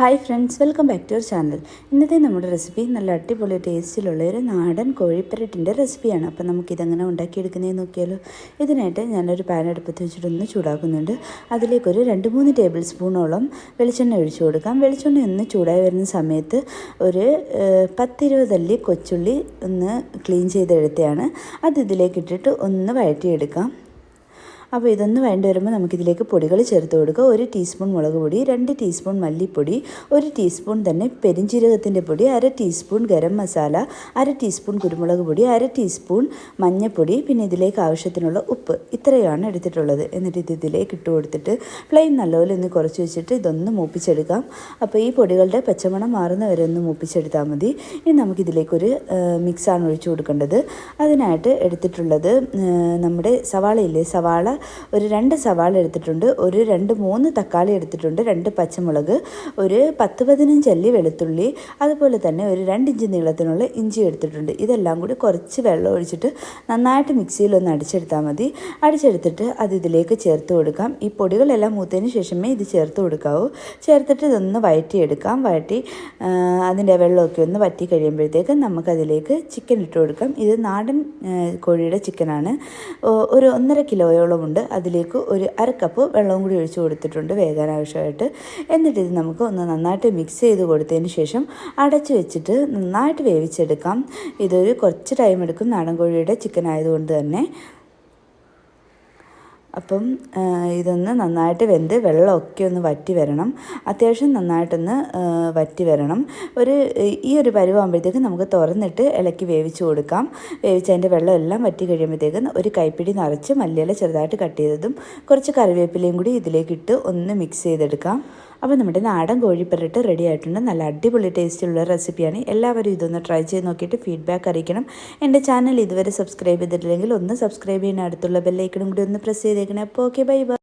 Hi friends welcome back to your channel ഇന്നത്തെ നമ്മുടെ recipe നല്ല അടിപൊളി ടേസ്റ്റിലുള്ള ഒരു നാടൻ കോഴിപ്പരട്ടിന്റെ റെസിപ്പിയാണ് അപ്പോൾ നമുക്കിതെങ്ങനെ ഉണ്ടാക്കിയെടുക്കുന്നതെന്ന് നോക്കിയാലോ. ഇതിനായിട്ട് ഞാനൊരു പാൻ അടുപ്പത്ത് വെച്ചിട്ടൊന്ന് ചൂടാക്കുന്നുണ്ട്. അതിലേക്കൊരു രണ്ട് മൂന്ന് ടേബിൾ സ്പൂണോളം വെളിച്ചെണ്ണ ഒഴിച്ചു കൊടുക്കാം. വെളിച്ചെണ്ണ ഒന്ന് ചൂടായി വരുന്ന സമയത്ത് ഒരു പത്തിരുപതല്ലി കൊച്ചുള്ളി ഒന്ന് ക്ലീൻ ചെയ്തെടുത്തതാണ് അത് ഇതിലേക്ക് ഇട്ടിട്ട് ഒന്ന് വഴറ്റിയെടുക്കാം. അപ്പോൾ ഇതൊന്ന് വേണ്ട വരുമ്പോൾ നമുക്കിതിലേക്ക് പൊടികൾ ചേർത്ത് കൊടുക്കുക. ഒരു ടീസ്പൂൺ മുളക് പൊടി രണ്ട് ടീസ്പൂൺ മല്ലിപ്പൊടി ഒരു ടീസ്പൂൺ തന്നെ പെരിഞ്ചീരകത്തിന്റെ പൊടി അര ടീസ്പൂൺ ഗരം മസാല അര ടീസ്പൂൺ കുരുമുളക് പൊടി അര ടീസ്പൂൺ മഞ്ഞൾപ്പൊടി പിന്നെ ഇതിലേക്ക് ആവശ്യത്തിനുള്ള ഉപ്പ്. ഇത്രയാണ് എടുത്തിട്ടുള്ളത്. എന്നിട്ട് ഇത് ഇതിലേക്ക് ഇട്ട് കൊടുത്തിട്ട് ഫ്ലെയിം നല്ലപോലെ ഒന്ന് കുറച്ച് വെച്ചിട്ട് ഇതൊന്ന് മൂപ്പിച്ചെടുക്കാം. അപ്പോൾ ഈ പൊടികളുടെ പച്ചമണം മാറുന്ന വരെ ഒന്ന് മൂപ്പിച്ചെടുത്താൽ മതി. ഇനി നമുക്കിതിലേക്കൊരു മിക്സാണ് ഒഴിച്ചു കൊടുക്കേണ്ടത്. അതിനായിട്ട് എടുത്തിട്ടുള്ളത് നമ്മുടെ സവാളയില്ലേ? സവാള ഒരു രണ്ട് സവാള എടുത്തിട്ടുണ്ട് ഒരു രണ്ട് മൂന്ന് തക്കാളി എടുത്തിട്ടുണ്ട് രണ്ട് പച്ചമുളക് ഒരു പത്ത് പതിനഞ്ച് അല്ലി വെളുത്തുള്ളി അതുപോലെ തന്നെ ഒരു രണ്ട് ഇഞ്ച് നീളത്തിനുള്ള ഇഞ്ചി എടുത്തിട്ടുണ്ട്. ഇതെല്ലാം കൂടി കുറച്ച് വെള്ളം ഒഴിച്ചിട്ട് നന്നായിട്ട് മിക്സിയിൽ ഒന്ന് അടിച്ചെടുത്താൽ മതി. അടിച്ചെടുത്തിട്ട് അത് ഇതിലേക്ക് ചേർത്ത് കൊടുക്കാം. ഈ പൊടികളെല്ലാം മൂത്തതിന് ശേഷമേ ഇത് ചേർത്ത് കൊടുക്കാവൂ. ചേർത്തിട്ട് ഇതൊന്ന് വഴറ്റിയെടുക്കാം. വഴറ്റി അതിന്റെ വെള്ളമൊക്കെ ഒന്ന് വറ്റി കഴിയുമ്പോഴത്തേക്ക് നമുക്കതിലേക്ക് ചിക്കൻ ഇട്ട് കൊടുക്കാം. ഇത് നാടൻ കോഴിയുടെ ചിക്കനാണ്. ഒരു ഒന്നര കിലോയോളം ഉണ്ട്. അതിലേക്ക് ഒരു അര കപ്പ് വെള്ളവും കൂടി ഒഴിച്ച് കൊടുത്തിട്ടുണ്ട് വേകാൻ ആവശ്യമായിട്ട് എന്നിട്ട് ഇത് നമുക്ക് ഒന്ന് നന്നായിട്ട് മിക്സ് ചെയ്ത് കൊടുത്തതിന് ശേഷം അടച്ച് വെച്ചിട്ട് നന്നായിട്ട് വേവിച്ചെടുക്കാം. ഇതൊരു കുറച്ച് ടൈം എടുക്കും. നാടൻ കോഴിയുടെ ചിക്കൻ ആയതുകൊണ്ട് തന്നെ. അപ്പം ഇതൊന്ന് നന്നായിട്ട് വെന്ത് വെള്ളമൊക്കെ ഒന്ന് വറ്റി വരണം. അത്യാവശ്യം നന്നായിട്ടൊന്ന് വറ്റി വരണം. ഒരു ഈ ഒരു പരുവാകുമ്പോഴത്തേക്ക് നമുക്ക് തുറന്നിട്ട് ഇളക്കി വേവിച്ച് കൊടുക്കാം. വേവിച്ച് അതിന്റെ വെള്ളം എല്ലാം വറ്റി കഴിയുമ്പോഴത്തേക്ക് ഒരു കൈപ്പിടി നിറച്ച് മല്ലിയില ചെറുതായിട്ട് കട്ട് ചെയ്തതും കുറച്ച് കറിവേപ്പിലയും കൂടി ഇതിലേക്ക് ഇട്ട് ഒന്ന് മിക്സ് ചെയ്തെടുക്കാം. അപ്പോൾ നമ്മുടെ നാടൻ കോഴിപ്പരട്ട് റെഡി ആയിട്ടുണ്ട്. നല്ല അടിപൊളി ടേസ്റ്റിലുള്ള റെസിപ്പിയാണ് എല്ലാവരും ഇതൊന്ന് ട്രൈ ചെയ്ത് നോക്കിയിട്ട് ഫീഡ്ബാക്ക് അറിയിക്കണം. എന്റെ ചാനൽ ഇതുവരെ സബ്സ്ക്രൈബ് ചെയ്തിട്ടില്ലെങ്കിൽ ഒന്ന് സബ്സ്ക്രൈബ് ചെയ്യാൻ അടുത്തുള്ള ബെല്ലൈക്കണും കൂടി ഒന്ന് പ്രസ് ചെയ്തേക്കണേ. അപ്പോൾ ഓക്കെ ബൈ ബൈ